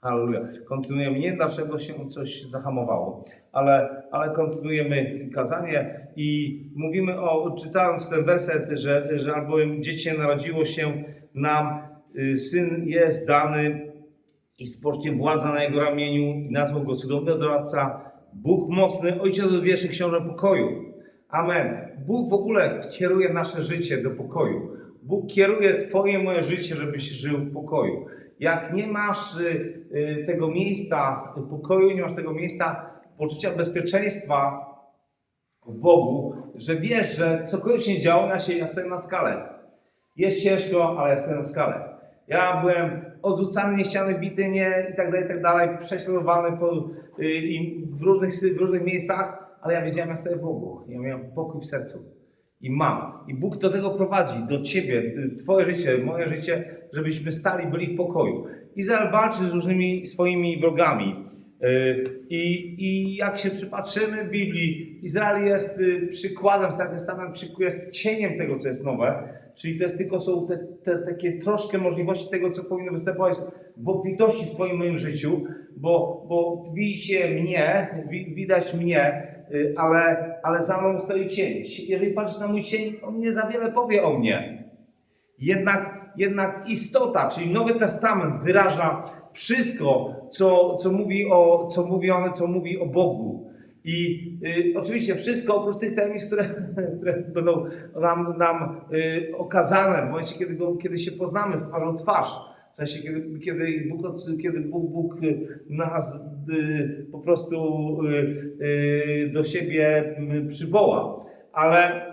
Halleluja. Kontynuujemy. Nie dlaczego się coś zahamowało, ale, ale kontynuujemy kazanie i mówimy o, czytając ten werset, że, że albowiem dziecię narodziło się nam, y, syn jest dany i spocznie władza na jego ramieniu i nazwał go cudowny doradca, Bóg mocny, ojciec odwieczny, książę pokoju. Amen. Bóg w ogóle kieruje nasze życie do pokoju. Bóg kieruje Twoje, moje życie, żebyś żył w pokoju. Jak nie masz y, y, tego miejsca pokoju, nie masz tego miejsca poczucia bezpieczeństwa w Bogu, że wiesz, że cokolwiek się działo, ja, się, stoję na skalę. Jest ciężko, ale stoję na skalę. Ja byłem odrzucany, nieściany, bity, nie, i tak dalej, i tak dalej, prześladowany po, y, w, różnych, w różnych miejscach, ale ja wiedziałem, ja stoję w Bogu. Ja miałem pokój w sercu. I mam. I Bóg do tego prowadzi, do ciebie, twoje życie, moje życie, żebyśmy stali, byli w pokoju. Izrael walczy z różnymi swoimi wrogami. Y, I, I jak się przypatrzymy w Biblii, Izrael jest y, przykładem, Stary Testament przyk- jest cieniem tego, co jest nowe. Czyli to jest tylko są te, te takie troszkę możliwości tego, co powinno występować w obfitości w Twoim moim życiu, bo, bo widzicie mnie, wi, widać mnie, ale, ale za mną stoi cień. Jeżeli patrzysz na mój cień, on nie za wiele powie o mnie. Jednak, jednak istota, czyli Nowy Testament wyraża wszystko, co, co, mówi, o, co, mówi on, co mówi o Bogu. I y, oczywiście wszystko oprócz tych tajemnic, które, które będą nam, nam y, okazane w momencie, kiedy, kiedy się poznamy w twarzą twarz. W sensie, kiedy, kiedy, Bóg, kiedy Bóg, Bóg y, nas y, po prostu y, y, do siebie y, przywoła. Ale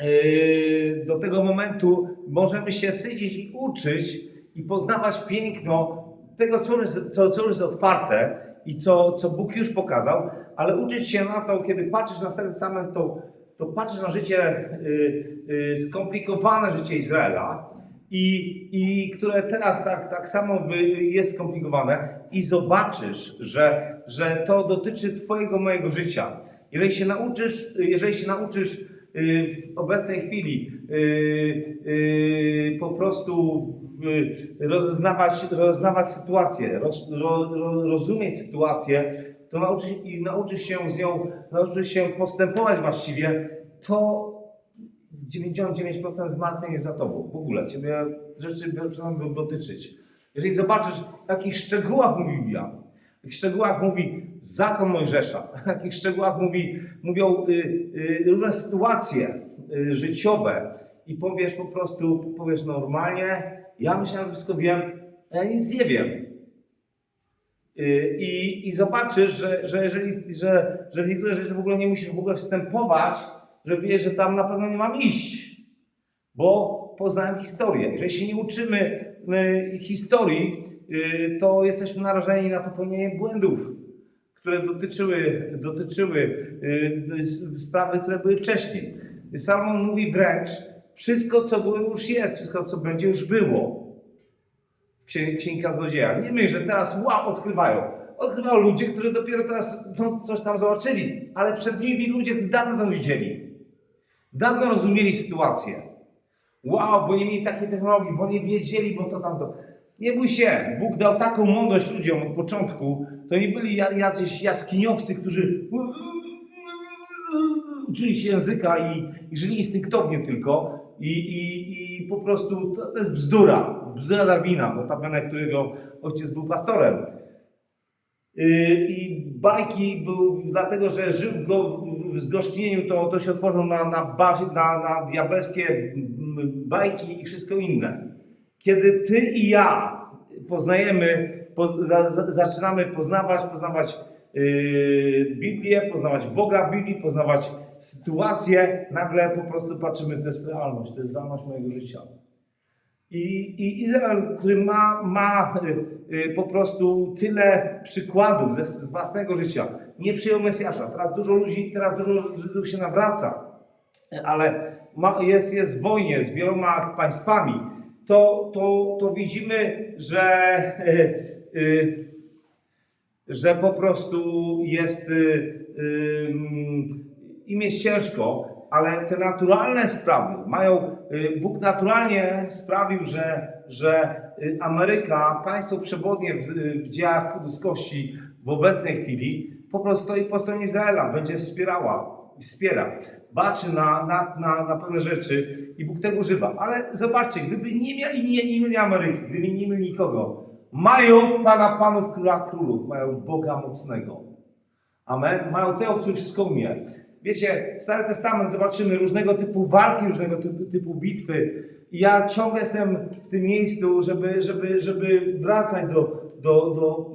Yy, do tego momentu możemy się sycić i uczyć i poznawać piękno tego, co już, co, co już jest otwarte i co, co Bóg już pokazał, ale uczyć się na to, kiedy patrzysz na Stary Testament, to, to patrzysz na życie yy, yy, skomplikowane życie Izraela i, i które teraz tak, tak samo wy- jest skomplikowane i zobaczysz, że, że to dotyczy Twojego, mojego życia. Jeżeli się nauczysz, jeżeli się nauczysz y, w obecnej chwili y, y, po prostu y, rozeznawać, sytuację, roz, ro, ro, rozumieć sytuację, to nauczysz, i nauczysz się z nią, nauczysz się postępować właściwie, to 99% zmartwień jest za tobą. W ogóle ciebie rzeczy przestaną dotyczyć. Jeżeli zobaczysz, w jakich szczegółach mówi Biblia, w jakich szczegółach mówi zakon Mojżesza, w jakich szczegółach mówi, mówią y, y, różne sytuacje y, życiowe i powiesz po prostu, powiesz normalnie, ja myślałem, że wszystko wiem, a ja nic nie wiem. Y, I, I zobaczysz, że, że jeżeli, że, że w niektóre rzeczy w ogóle nie musisz w ogóle wstępować, że wiesz, że tam na pewno nie mam iść, bo poznałem historię. Jeżeli się nie uczymy y, historii, y, to jesteśmy narażeni na popełnienie błędów, które dotyczyły, dotyczyły y, sprawy, które były wcześniej. Salomon mówi wręcz, wszystko co było już jest, wszystko co będzie już było. Księ- Księga Złodzieja. Nie myśl, że teraz wow, odkrywają. Odkrywają ludzie, którzy dopiero teraz no, coś tam zobaczyli, ale przed nimi ludzie dawno to widzieli. Dawno rozumieli sytuację. Wow, bo nie mieli takiej technologii, bo nie wiedzieli, bo to tamto. Nie bój się, Bóg dał taką mądrość ludziom od początku. To nie byli ja- jacyś jaskiniowcy, którzy uczyli się języka i, i żyli instynktownie tylko. I, i, I po prostu to, to jest bzdura. Bzdura Darwina, notabene, którego ojciec był pastorem. Yy, I bajki był, dlatego że żył go, zgorzknieniu, to, to się otworzył na, na, na, na diabelskie bajki i wszystko inne. Kiedy ty i ja poznajemy, poz, za, zaczynamy poznawać, poznawać yy, Biblię, poznawać Boga w Biblii, poznawać sytuację, nagle po prostu patrzymy, to jest realność, to jest realność mojego życia. I, I Izrael, który ma, ma y, y, po prostu tyle przykładów ze z własnego życia, nie przyjął Mesjasza. Teraz dużo ludzi, teraz dużo Żydów się nawraca, ale ma, jest, jest w wojnie z wieloma państwami. To, to, to widzimy, że, y, że po prostu jest y, y, im jest ciężko, ale te naturalne sprawy mają, y, Bóg naturalnie sprawił, że, że y, Ameryka, państwo przewodnie w, w dziejach ludzkości w obecnej chwili, po prostu stoi po stronie Izraela, będzie wspierała, wspiera, baczy na, na, na, na pewne rzeczy i Bóg tego używa. Ale zobaczcie, gdyby nie mieli, nie, nie mieli Ameryki, gdyby nie mieli nikogo, mają Pana Panów, Króla Królów, mają Boga mocnego. Amen. Mają tego, który wszystko umie. Wiecie, Stary Testament zobaczymy różnego typu walki, różnego typu, typu bitwy. I ja ciągle jestem w tym miejscu, żeby, żeby, żeby wracać do, do, do